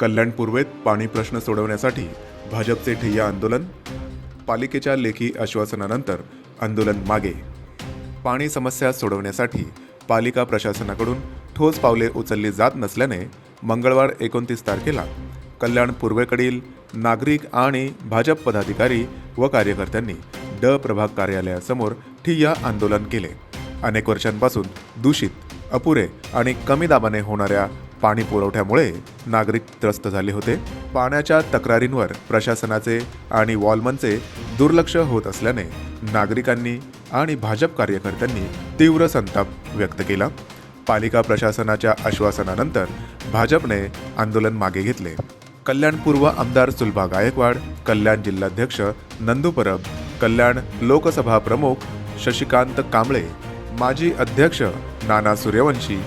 कल्याण पूर्वेत पाणी प्रश्न सोडवण्यासाठी भाजपचे ठिय्या आंदोलन पालिकेच्या लेखी आश्वासनानंतर आंदोलन मागे. पाणी समस्या सोडवण्यासाठी पालिका प्रशासनाकडून ठोस पावले उचलली जात नसल्याने मंगळवार एकोणतीस तारखेला कल्याण पूर्वेकडील नागरिक आणि भाजप पदाधिकारी व कार्यकर्त्यांनी ड प्रभाग कार्यालयासमोर ठिय्या आंदोलन केले. अनेक वर्षांपासून दूषित अपुरे आणि कमी दाबाने होणाऱ्या पाणी पुरवठ्यामुळे नागरिक त्रस्त झाले होते. पाण्याच्या तक्रारींवर प्रशासनाचे आणि वॉलमनचे दुर्लक्ष होत असल्याने नागरिकांनी आणि भाजप कार्यकर्त्यांनी तीव्र संताप व्यक्त केला. पालिका प्रशासनाच्या आश्वासनानंतर भाजपने आंदोलन मागे घेतले. कल्याण पूर्व आमदार सुलभा गायकवाड कल्याण जिल्हाध्यक्ष नंदू परब कल्याण लोकसभा प्रमुख शशिकांत कांबळे माजी अध्यक्ष नाना सूर्यवंशी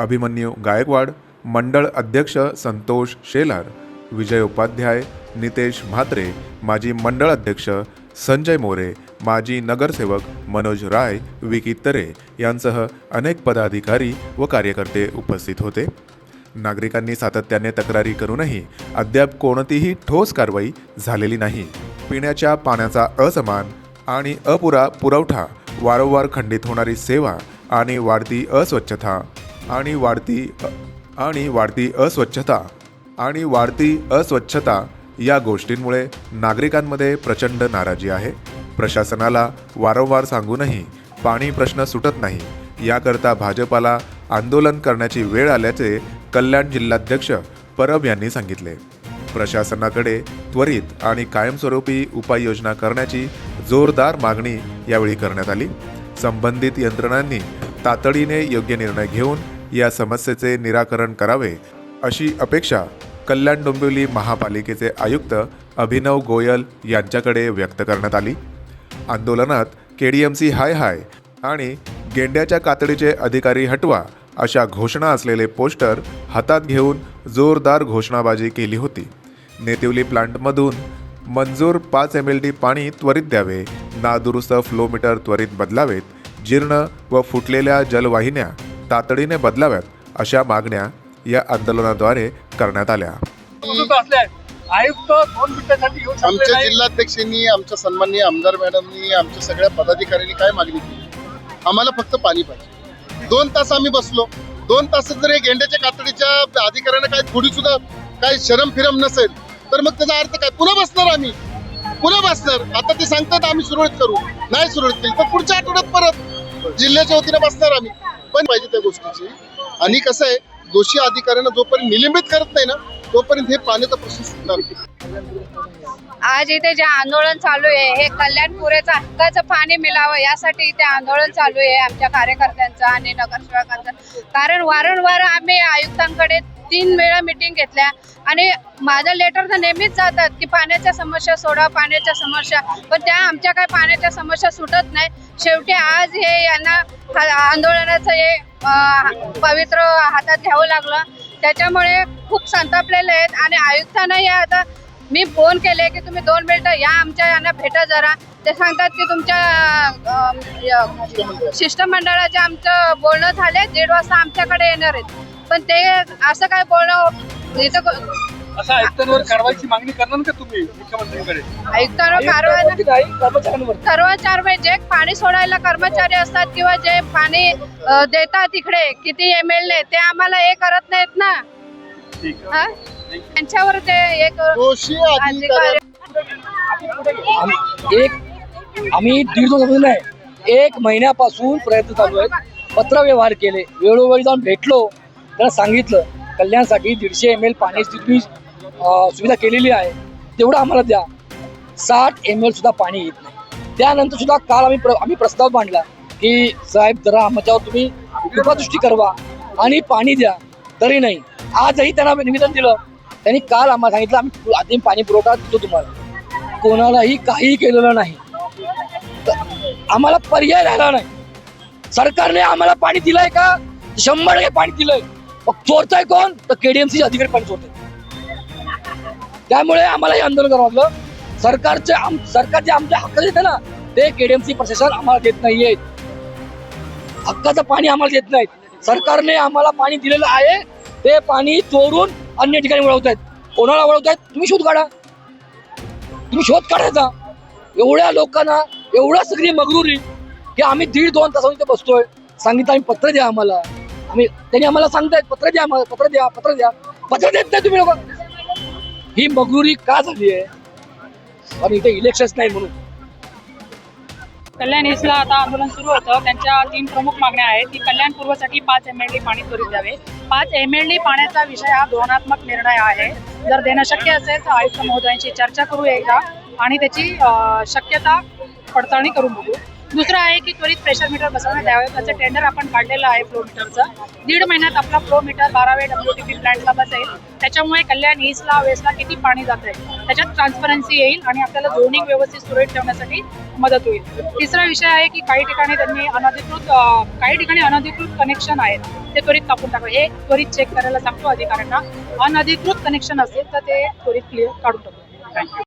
अभिमन्यू गायकवाड मंडळ अध्यक्ष संतोष शेलार विजय उपाध्याय नितेश म्हात्रे माजी मंडळ अध्यक्ष संजय मोरे माजी नगरसेवक मनोज राय विकी तरे यांसह अनेक पदाधिकारी व कार्यकर्ते उपस्थित होते. नागरिकांनी सातत्याने तक्रारी करूनही अद्याप कोणतीही ठोस कारवाई झालेली नाही. पिण्याच्या पाण्याचा असमान आणि अपुरा पुरवठा वारंवार खंडित होणारी सेवा आणि वाढती अस्वच्छता आणि वाढती आणि वाढती अस्वच्छता आणि वाढती अस्वच्छता या गोष्टींमुळे नागरिकांमध्ये प्रचंड नाराजी आहे. प्रशासनाला वारंवार सांगूनही पाणी प्रश्न सुटत नाही. याकरता भाजपाला आंदोलन करण्याची वेळ आल्याचे कल्याण जिल्हाध्यक्ष परब यांनी सांगितले. प्रशासनाकडे त्वरित आणि कायमस्वरूपी उपाययोजना करण्याची जोरदार मागणी यावेळी करण्यात आली. संबंधित यंत्रणांनी तातडीने योग्य निर्णय घेऊन या समस्येचे निराकरण करावे अशी अपेक्षा कल्याण डोंबिवली महापालिकेचे आयुक्त अभिनव गोयल यांच्याकडे व्यक्त करण्यात आली. आंदोलनात के डी एम सी हाय हाय आणि गेंड्याच्या कातडीचे अधिकारी हटवा अशा घोषणा असलेले पोस्टर हातात घेऊन जोरदार घोषणाबाजी केली होती. नेतिवली प्लांटमधून मंजूर पाच एम एल डी पाणी त्वरित द्यावे नादुरुस्त फ्लोमीटर त्वरित बदलावेत जीर्ण व फुटलेल्या जलवाहिन्या तातडीने बदलाव्यात अशा मागण्या या आंदोलनाद्वारे करण्यात आल्या. आमच्या जिल्हाध्यक्षांनी आमच्या सन्माननीय आमदार मॅडमनी आमच्या सगळ्या पदाधिकाऱ्यांनी काय मागणी केली? आम्हाला फक्त पाणी पाहिजे. दोन तास आम्ही बसलो. दोन तासात जर गेंड्याच्या कातडीच्या अधिकाऱ्यांना काय थोडी सुद्धा काय शरम फिरम नसेल तर मग त्याचा अर्थ काय? पुन्हा बसणार आम्ही. पुन्हा बसणार. आता ते सांगतात आम्ही सुरळीत करू. नाही सुरळीत केली तर पुढच्या आठवड्यात परत जिल्ह्याच्या वतीने बसणार आम्ही. पण पाहिजे त्या गोष्टीची. आणि कसं आहे दोषी अधिकाऱ्यांना जोपर्यंत निलंबित करत नाही ना तोपर्यंत हे पाण्याचा प्रश्न सुटणार आज इथे जे आंदोलन चालू आहे हे कल्याण पुरेचं हक्काचं पाणी मिळावं यासाठी इथे आंदोलन चालू आहे आमच्या कार्यकर्त्यांचं आणि नगरसेवकांचं. कारण वारंवार आम्ही आयुक्त तीन वेळा मिटिंग घेतल्या. आणि माझं लेटर तर नेहमीच जातात की पाण्याच्या समस्या सोडा पाण्याच्या समस्या. पण त्या आमच्या काय पाण्याच्या समस्या सुटत नाही. शेवटी आज हे यांना आंदोलनाचं हे पवित्र हातात घ्यावं लागलं. त्याच्यामुळे खूप संतापलेले आहेत. आणि आयुक्तांनाही आता मी फोन केले की तुम्ही दोन मिनिटं या आमच्या यांना भेटा जरा. ते सांगतात की तुमच्या य- शिष्टमंडळाचे आमचं बोलणं झाले दीड वाजता आमच्याकडे येणार आहेत. पण ते असं काय बोलणं इथं क- असं आयुक्तांवर कारवाईची मागणी करणार का तुम्ही मुख्यमंत्र्यांकडे? आयुक्तांना कारवाई कर्मचाऱ्यांवर. कर्मचारी जे पाणी सोडायला कर्मचारी असतात किंवा जे पाणी अं, देतात इकडे किती एम एल ते आम्हाला हे करत नाहीत ना. ठीक हा? त्यांच्यावर ते एक दोषी अधिकारी अधिकारी एक आम्ही दीड दिवसापासून नाही. एक महिन्यापासून प्रयत्न चालू आहेत. पत्रव्यवहार केले. वेळोवेळी जाऊन भेटलो. त्याला सांगितलं. कल्याणसाठी दीडशे एम एल पाण्याची तुम्ही सुविधा केलेली आहे. तेवढं आम्हाला द्या. साठ एम एल सुद्धा पाणी येत नाही. त्यानंतर सुद्धा काल आम्ही प्र आम्ही प्रस्ताव मांडला की साहेब जरा आमच्यावर तुम्ही कृपादृष्टी करवा आणि पाणी द्या. तरी नाही. आजही त्यांना निवेदन दिलं. त्यांनी काल आम्हाला सांगितलं आम्ही आधी पाणी पुरवठा देतो तुम्हाला. कोणालाही काही केलेलं नाही. तर आम्हाला पर्याय राहिला नाही. सरकारने आम्हाला पाणी दिलंय का? शंभर टक्के पाणी दिलंय. मग चोरताय कोण? तर केडीएमसी अधिकारी पाणी चोरताय त्यामुळे आम्हाला हे आंदोलन करावं लागलं. सरकारचे आम सरकार जे आमच्या हक्क देते ना ते केडीएमसी प्रशासन आम्हाला देत नाहीये. हक्काचं पाणी आम्हाला देत नाहीत. सरकारने आम्हाला पाणी दिलेलं आहे. ते पाणी चोरून अन्य ठिकाणी वळवत आहेत कोणाला वळवत आहेत तुम्ही शोध काढा. तुम्ही शोध काढायचा. एवढ्या लोकांना एवढा सगळी मगरुरी की आम्ही दीड दोन तासांनी इथे बसतोय. सांगितलं आम्ही पत्र द्या आम्हाला. आम्ही त्यांनी आम्हाला सांगतायत पत्र द्या आम्हाला पत्र द्या पत्र द्या. पत्र देत नाही तुम्ही लोक. ही मगुरी का झाली आहे? आणि इथे इलेक्शन नाही म्हणून. कल्याण एसला आता आंदोलन सुरू होतं. त्यांच्या तीन प्रमुख मागण्या आहेत की कल्याण पूर्वसाठी पाच एम एल डी पाणी त्वरित द्यावे. पाच एम एल डी पाण्याचा विषय हा धोरणात्मक निर्णय आहे. जर देणं शक्य असेल तर आयुक्त महोदयांची चर्चा करू एकदा आणि त्याची शक्यता पडताळणी करून बघू. दुसरं आहे की त्वरित प्रेशर मीटर बसवण्यात यावे त्याचं टेंडर आपण काढलेलं आहे फ्लो मीटरचं दीड महिन्यात आपला फ्लो मीटर बारावे डब्ल्यू टी पी प्लॅन्टला बसेल. त्याच्यामुळे कल्याण ईस्टला वेस्टला किती पाणी जात आहे त्याच्यात ट्रान्सपरन्सी येईल आणि आपल्याला झोनिंग व्यवस्थित सुरळीत ठेवण्यासाठी मदत होईल. तिसरा विषय आहे की काही ठिकाणी त्यांनी अनधिकृत काही ठिकाणी अनधिकृत कनेक्शन आहेत. ते त्वरित कापून टाका. हे त्वरित चेक करायला सांगतो अधिकाऱ्यांना. अनधिकृत कनेक्शन असेल तर ते त्वरित क्लिअर काढून टाकू. थँक्यू